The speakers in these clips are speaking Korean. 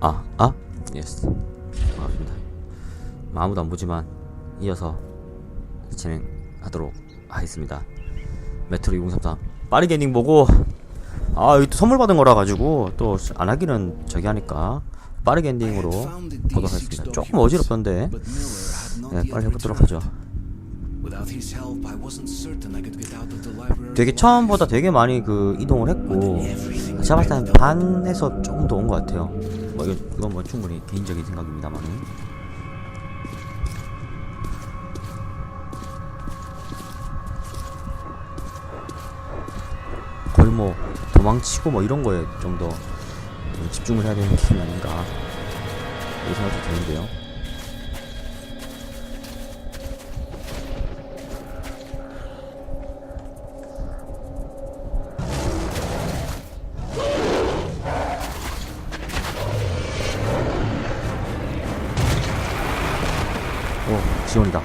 아, 아, 아? 예스. 반갑습니다. 뭐 아무도 안 보지만 이어서 진행하도록 하겠습니다. 메트로 2033 빠르게 엔딩 보고 아, 여기 또 선물 받은 거라 가지고 또 안 하기는 저기 하니까 빠르게 엔딩으로 보도록 하겠습니다. 조금 어지럽던데. 네, 빨리 해보도록 하죠. 되게 처음보다 되게 많이 그 이동을 했고 제가 봤을 때한 반에서 조금 더 온 것 같아요. 뭐 이거 이건 뭐 충분히 개인적인 생각입니다만. 거의 뭐 도망치고 뭐 이런 거에 좀 더 집중을 해야 되는 게 아닌가 이런 생각도 드는데요. 오 지원이다.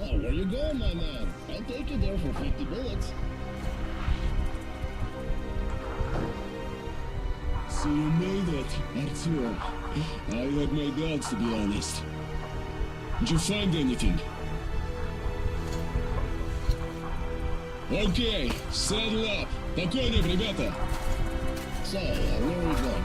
Oh, there you go, my man. I'll take you there for 50 bullets. So you made it, Artyom. I had my doubts, to be honest. Did you find anything? Okay, saddle up. Покойнее, ребята. So, uh, where are we going?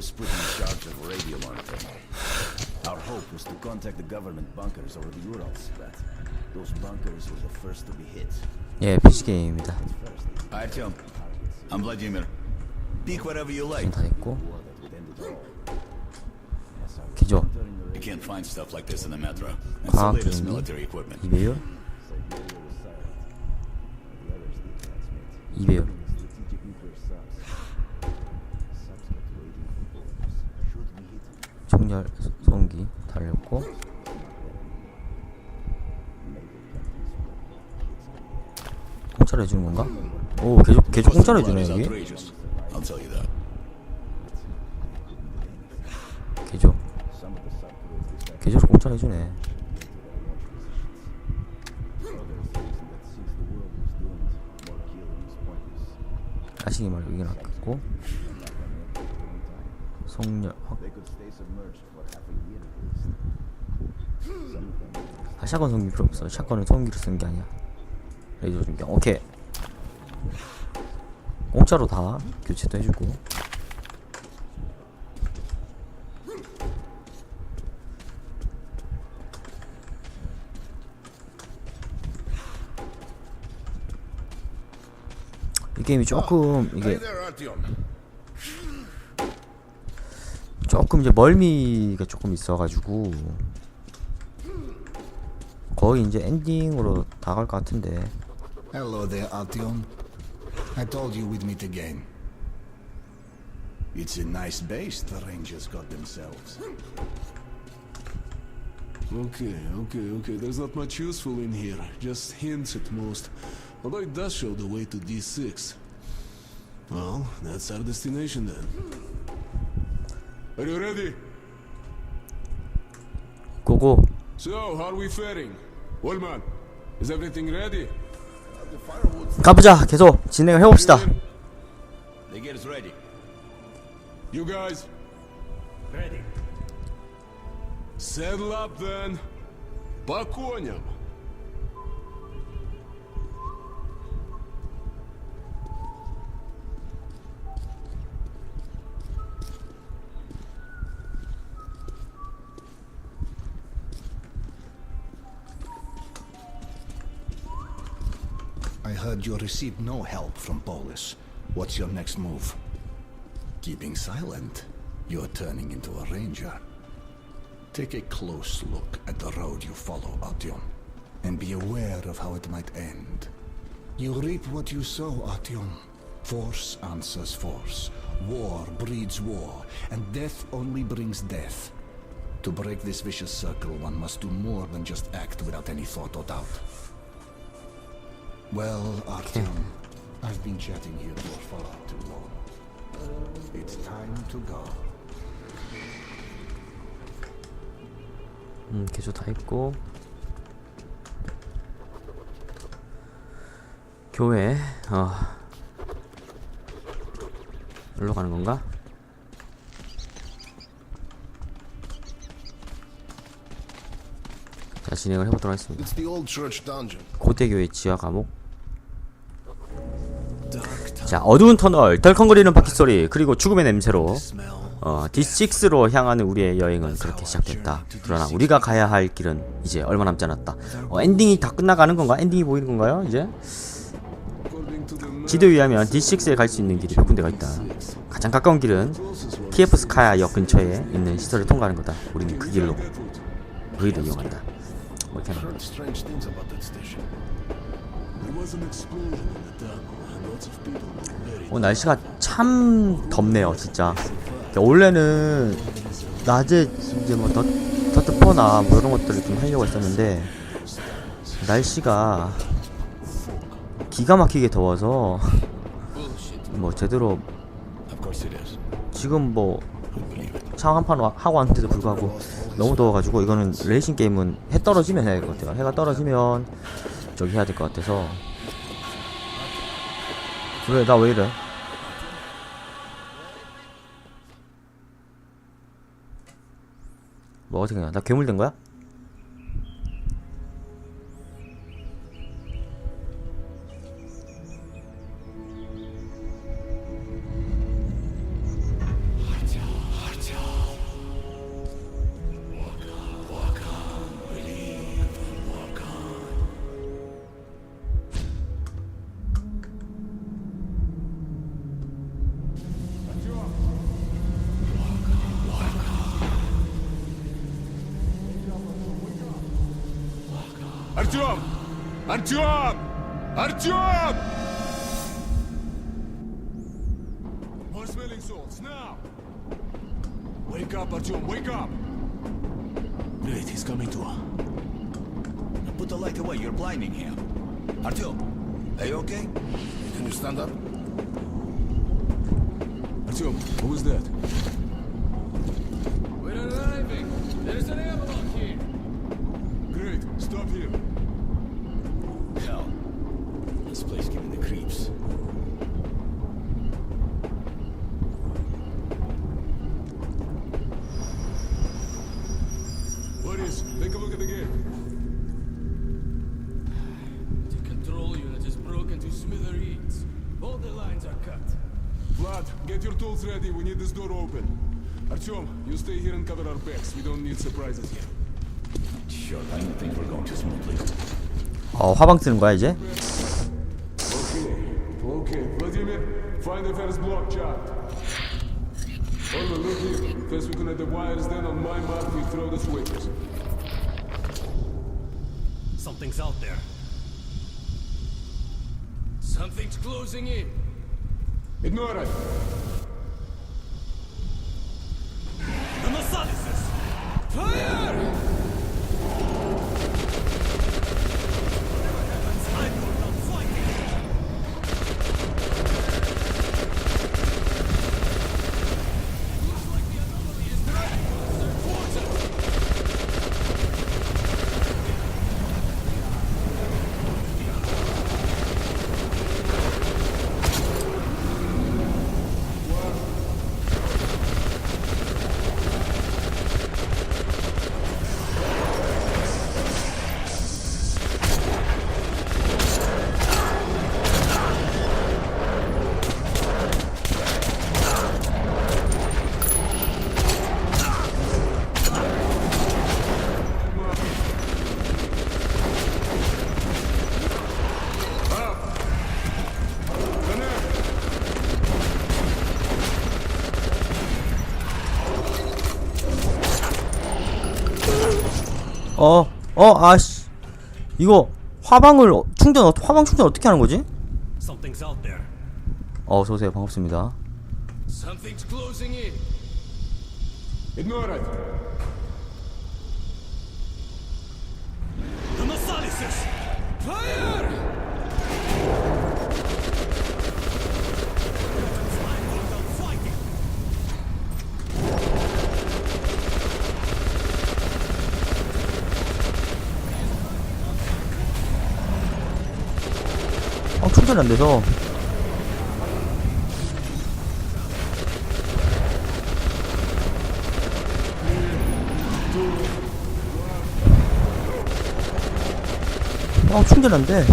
was splitting shards of radio monitoring. Our hope was to contact the government bunkers over the Urals, but those bunkers were the first to be hit. 예, PC 게임입니다. Artyom, I'm Vladimir. Pick whatever you like. 다 됐고. 기죠. You can't find stuff like this in the metro. It's the latest military equipment. 200? 200. 풍열 소음기 달렸고. 공짜로 해주는 건가? 오 계속 계속 공짜로 해주네 여기. 계속. 계속 공짜로 해주네. 아시기 말 여기는 아깝고. 속력 확 아, 샷건 성기 필요 없어. 샷건은 성기로 쓰는 게 아니야. 레이저 중경. 오케이. 공짜로 다 교체도 해주고. 이 게임이 조금 이게 조금 이제 멀미가 조금 있어가지고 거의 이제 엔딩으로 다갈 것 같은데 Hello there, Artyom. I told you we'd meet again. It's a nice base the Rangers got themselves. Okay, okay, okay. There's not much useful in here. Just hints at most. Although it does show the way to D6. Well, that's our destination then. Are you ready? 고고 So, how are we faring? Wallman, is everything ready? 가보자 계속 진행을 해봅시다 They get us ready. You guys? Ready. Saddle up then. По коням. Heard you received no help from Polis. What's your next move? Keeping silent. You're turning into a ranger. Take a close look at the road you follow, Artyom, and be aware of how it might end. You reap what you sow, Artyom. Force answers force. War breeds war, and death only brings death. To break this vicious circle, one must do more than just act without any thought or doubt. Well, Artyom, I've been chatting here for far too long. It's time to go. 음, 개조 다 있고 교회 어 여기로 가는 건가? 자 진행을 해보도록 하겠습니다 It's the old church dungeon. 고대 교회 지하 감옥 자 어두운 터널 덜컹거리는 바퀴 소리 그리고 죽음의 냄새로 어, D6로 향하는 우리의 여행은 그렇게 시작됐다. 그러나 우리가 가야 할 길은 이제 얼마 남지 않았다. 어, 엔딩이 다 끝나가는 건가? 엔딩이 보이는 건가요 이제? 지도에 의하면 D6에 갈 수 있는 길이 몇 군데가 있다. 가장 가까운 길은 키에프스카야 역 근처에 있는 시설을 통과하는 거다. 우리는 그 길로 우리를 이용한다. 뭐 이렇게 하는 strange 어, 날씨가 참 덥네요, 진짜. 원래는 낮에 이제 뭐 더, 더트퍼나 뭐 이런 것들을 좀 하려고 했었는데 날씨가 기가 막히게 더워서 뭐 제대로. 지금 뭐 상한판 하고 왔는데도 불구하고 너무 더워가지고 이거는 레이싱 게임은 해 떨어지면 해야 될 것 같아요. 해가 떨어지면 저기 해야 될 것 같아서 왜 나 왜 이래? 뭐 어떻게 나 괴물 된 거야? Артем! Артем! Артем! More smelling salts, now! Wake up, Artyom, wake up! Great, he's coming to. Put the light away, you're blinding him. Artyom, are you okay? Can you stand up? Artyom, what was that? are cut. Vlad, get your tools ready. We need this door open. Artyom, you stay here and cover our backs. We don't need surprises here. Sure, I don't think we're going too smoothly. 어 화방 뜨는 거야 이제? Okay, okay. Vladimir, find the first block chart. Olga, look here. First we connect the wires, then on my mark we throw the switches. Something's out there. Something's closing in. Ignore it. The Massalis! Fire! 어, 어, 아씨. 이거 화방을 어- 충전 어- 화방 충전 어떻게 하는 거지? Something's out there. 어, 어서 오세요. 반갑습니다. Something's closing in. Ignore it. The Masalises! Fire! 어, 충전이 안 돼서. 어, 충전 안 돼.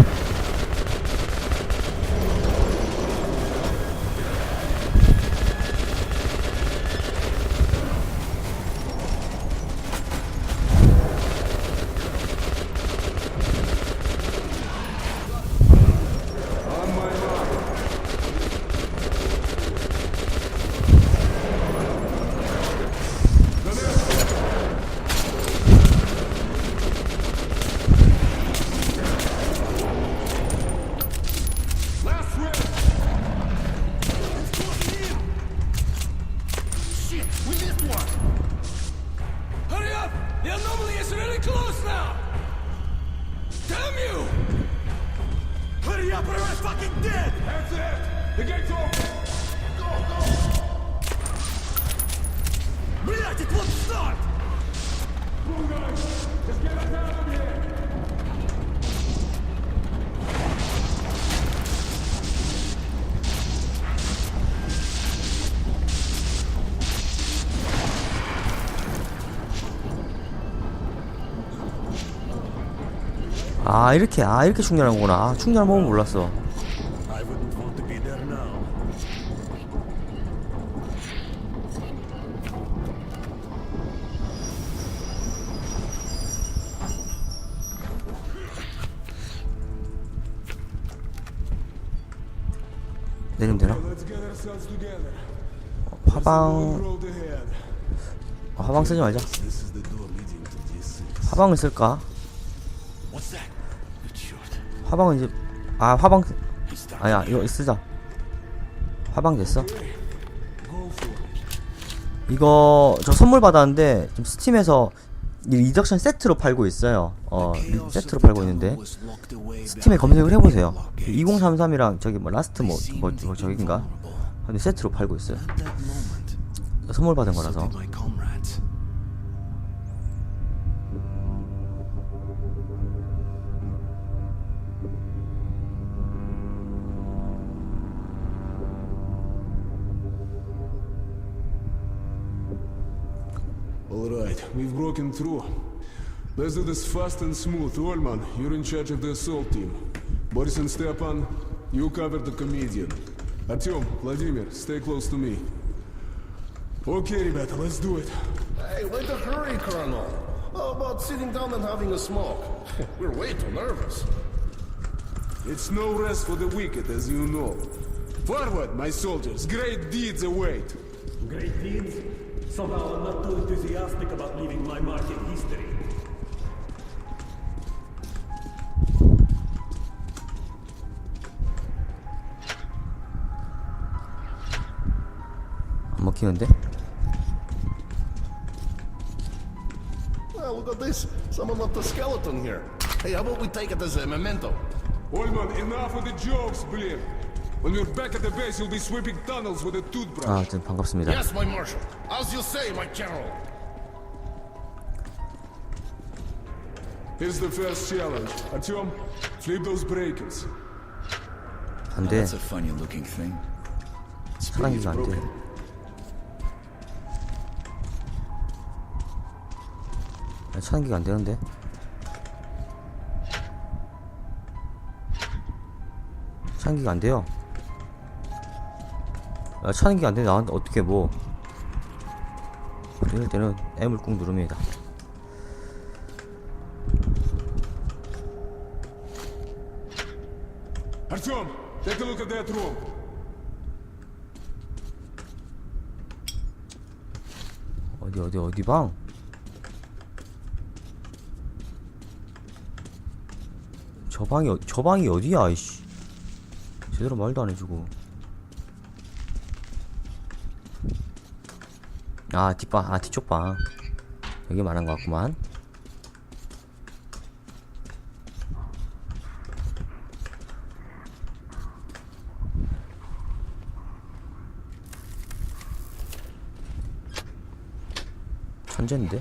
아, 이렇게, 아, 이렇게 충전한 거구나. 아, 충전한 법은 몰랐어. 내리면 되나? Together. 화방. 어, 화방 쓰지 말자. This is the door leading to D6. 화방을 쓸까? 화방은 이제, 아, 화방. 아야, 이거 쓰자. 화방 됐어. 이거 저 선물 받았는데 지금 스팀에서 이 리덕션 세트로 팔고 있어요. 어 세트로 팔고 있는데 스팀에 검색을 해보세요. 2033이랑 저기 뭐 라스트 뭐, 뭐, 뭐 저긴가? 근데 세트로 팔고 있어요. 선물 받은 거라서. right, we've broken through. Let's do this fast and smooth. Olman, you're in charge of the assault team. Boris and Stepan, you cover the comedian. Artyom, Vladimir, stay close to me. Okay, ребята, let's do it. Hey, why the hurry, Colonel? How about sitting down and having a smoke? We're way too nervous. It's no rest for the wicked, as you know. Forward, my soldiers. Great deeds await. Great deeds? Somehow I'm not too enthusiastic about leaving my mark in history. 안 먹히는데? Well, look at this. Someone left a skeleton here. Hey, how about we take it as a memento? Olman, enough with the jokes, Blir. When we're back at the base, you'll be sweeping tunnels with a toothbrush. 아, 좀 반갑습니다. Yes, my marshal. As you say, my general. Here's the first challenge. Artyom, flip those breakers. 안 돼. That's a funny looking thing. Spring is 사랑기가 안 돼. broken. 아, 차단기가 안 되는데. 차단기가 안 돼요. 아, 차단기가 안 돼. 나한테 어떻게 뭐. 이럴 때는 M을 꾹 누릅니다. Artyom, take a look at that room. 어디 어디 어디 방? 저 방이 어- 저 방이 어디야 이씨 제대로 말도 안 해주고 아 뒷방 아 뒤쪽 방 여기 말한 것 같구만 천재인데?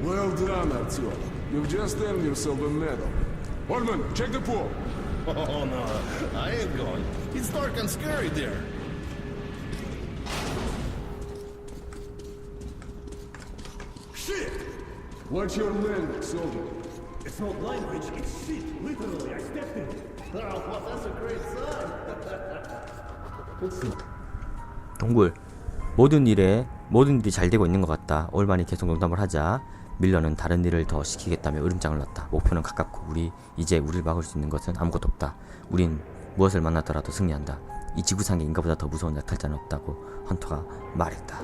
Well done, Artyom. You've just earned yourself a medal. Orman, check the pool. Oh, no. I ain't going. It's dark and scary there. Shit! Watch your landing, soldier. It's not language, it's shit. Literally, I stepped in it. Oh, well, that's a great sign. 동굴 모든 일에 모든 일이 잘 되고 있는 것 같다. 올만이 계속 농담을 하자 밀러는 다른 일을 더 시키겠다며 으름장을 놨다. 목표는 가깝고 우리 이제 우리를 막을 수 있는 것은 아무것도 없다. 우린 무엇을 만나더라도 승리한다. 이 지구상에 인간보다 더 무서운 약탈자는 없다고 헌터가 말했다.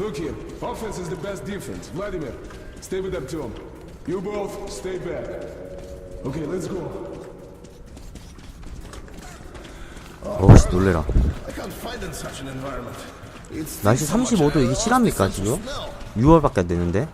Look here, offense is the best defense. Vladimir, stay with Artyom. You both, stay back. Okay, let's go. 어우 씨 놀래라. I can't find in such an environment. It's 날씨 35도 이게 실합니까 지금? 6월밖에 안 됐는데?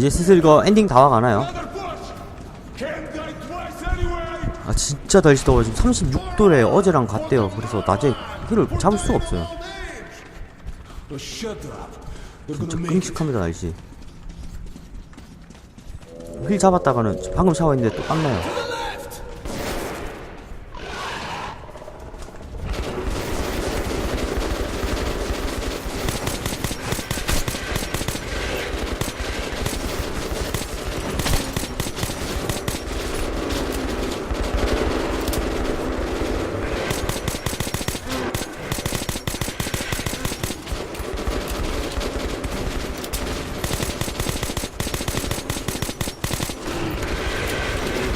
이제 슬슬 이거 엔딩 다 와가나요? 아 진짜 날씨 더워 지금 36도래 어제랑 같대요 그래서 낮에 힐을 잡을 수가 없어요 진짜. 끔찍합니다 날씨 힐 잡았다가는 방금 샤워했는데 또 땀나요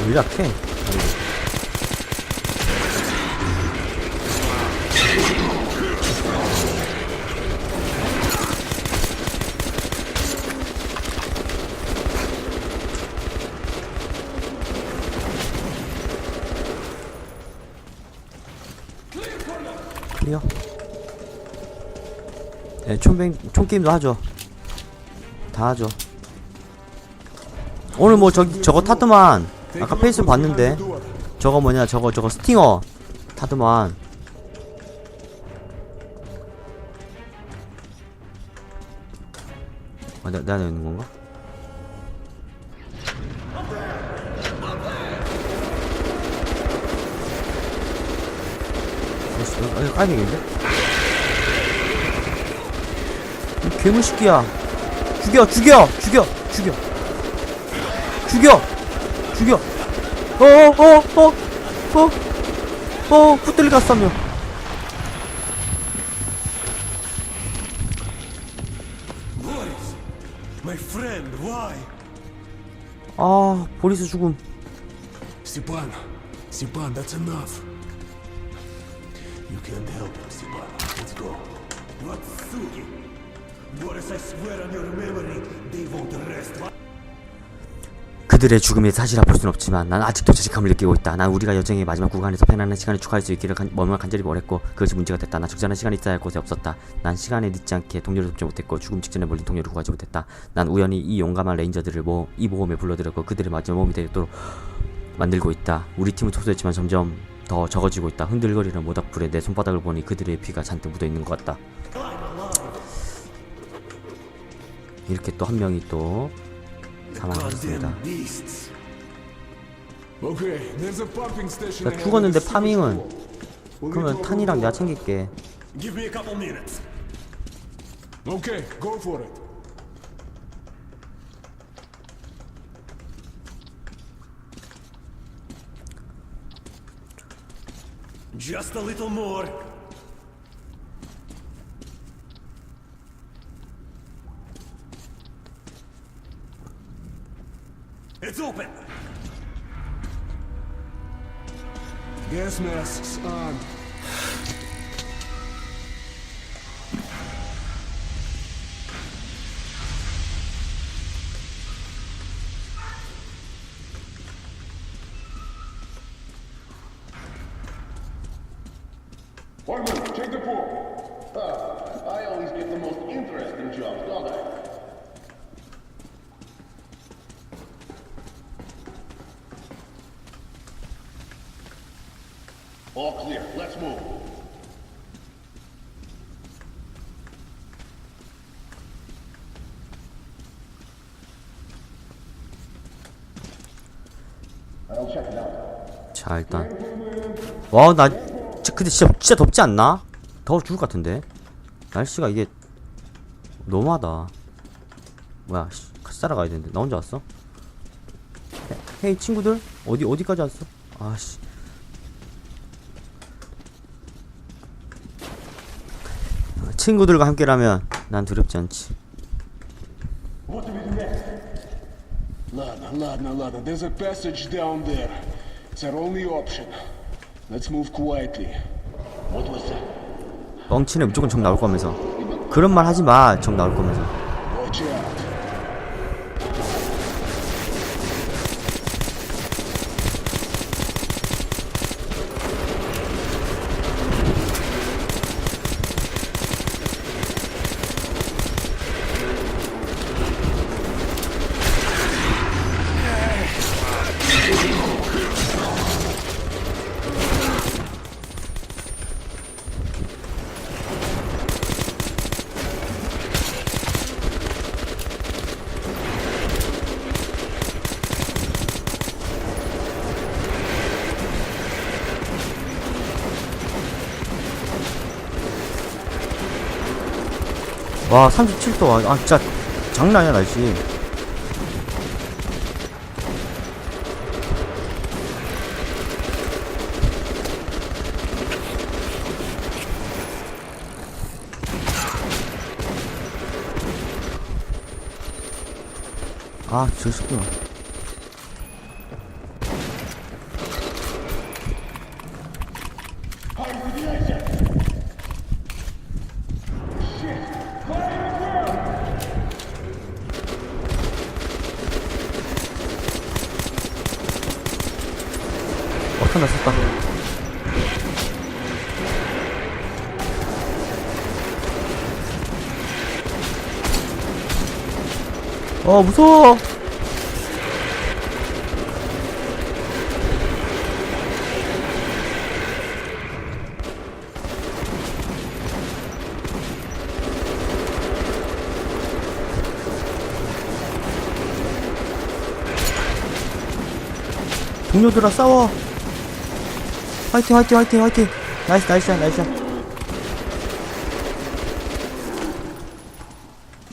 왜 약해 클리어 네, 총뱅, 총게임도 하죠 다 하죠 오늘 뭐 저기 저거 타더만 아까 페이스 봤는데 저거 뭐냐 저거 저거 스팅어 타더만 아 내, 내가 있는 건가? 어, 까이겠는데? 괴물 새끼야. 죽여, 죽여, 죽여, 죽여. 죽여! 죽여! 어, 어, 어, 어, 어, 어! My friend, why? 아, 보리스 죽음. Stepan, Stepan, that's enough. You can't help him, Stepan. Let's go. What Sugi? 그들의 죽음이 사실아 볼순 없지만 난 아직도 죄책감을 느끼고 있다. 난 우리가 여정의 마지막 구간에서 편안한 시간을 축하할 수 있기를 간, 머물 간절히 원했고 그것이 문제가 됐다. 난 적절한 시간이 있어야 할 곳에 없었다. 난 시간에 늦지 않게 동료를 돕지 못했고 죽음 직전에 몰린 동료를 구하지 못했다. 난 우연히 이 용감한 레인저들을 모, 이 모험에 불러들였고 그들의 마지막 모험이 되도록 만들고 있다. 우리 팀은 소소했지만 점점 더 적어지고 있다. 흔들거리는 모닥불에 내 손바닥을 보니 그들의 피가 잔뜩 묻어 있는 것 같다. 이렇게 또 한 명이 또 station. 나 죽었는데 파밍은 그러면 탄이랑 내가. 챙길게. Okay, go for it. Just a little more. Gas masks on. 자 일단. 와나 근데 진짜 진짜 덥지 않나? 더워 죽을 것 같은데. 날씨가 이게 너무하다. 뭐야 씨, 같이 따라가야 되는데. 나 혼자 왔어? 헤, 헤이 친구들? 어디 어디까지 왔어? 아씨. 친구들과 함께라면 난 두렵지 않지 Ladna, ladna. There's a passage down there. It's our only option. Let's move quietly. What was that? 뻥치네 무조건 적 나올 거면서 그런 말 하지 마적 나올 거면서 Watch out. 와 37도 아, 아 진짜 장난 아니야 날씨. 아 저 새끼야 탄다 썼다. 어, 무서워! 동료들아 싸워! 화이팅 화이팅 화이팅 화이팅 나이스 나이스 나이스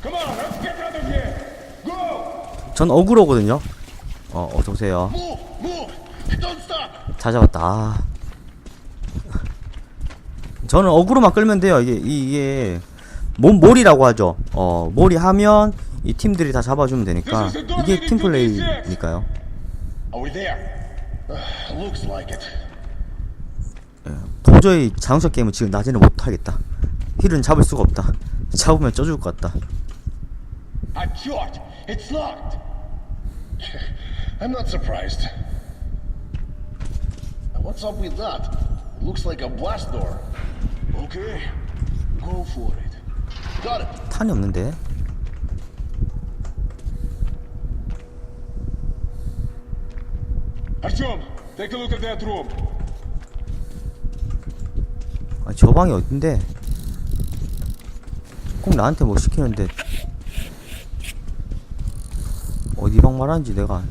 Come on, let's get out of here. Go! 전 어그로거든요 어 어서오세요 Move, move. Don't stop. 다 잡았다 아. 저는 어그로만 끌면 돼요 이게 이- 이게 몸 몰이라고 하죠 어 몰이 하면 이 팀들이 다 잡아주면 되니까 이게 팀플레이니까요 Are we there? Uh, looks like it. 도저히 자동차 게임은 지금 낮에는 못하겠다 힐은 잡을 수가 없다 잡으면 쪄줄 것 같다 I'm cured. It's locked. I'm not surprised. What's up with that? It looks like a blast door. Okay. Go for it. Got it. 탄이 없는데. Artyom, take a look at that room. 아, 저 방이 어딘데? 꼭 나한테 뭐 시키는데. 어디 방 말하는지 내가.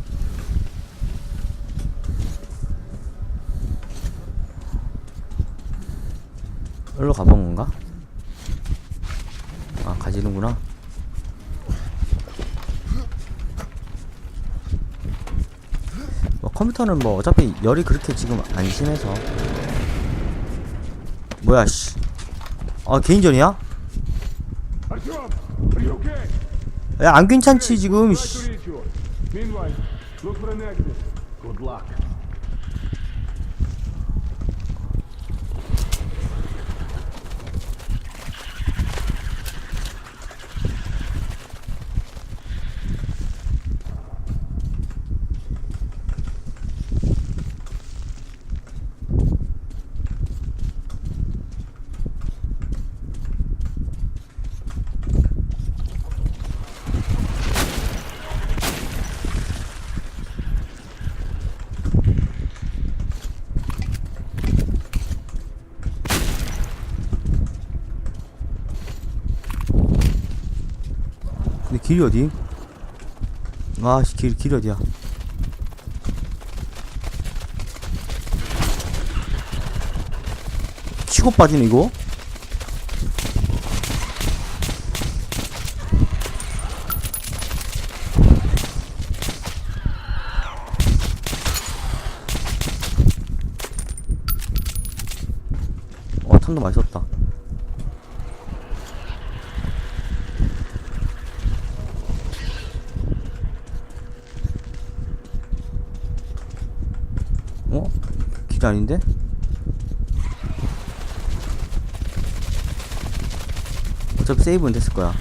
여기로 가본 건가? 아 가지는구나. 뭐 컴퓨터는 뭐 어차피 열이 그렇게 지금 안 심해서 뭐야 씨. 아 개인전이야? 야안 괜찮지 지금 씨. 길이 어디? 아씨 길, 길 어디야 치고 빠지네 이거 어 탄도 많이 썼다 어? 길 아닌데? 어차피 세이브는 됐을 거야.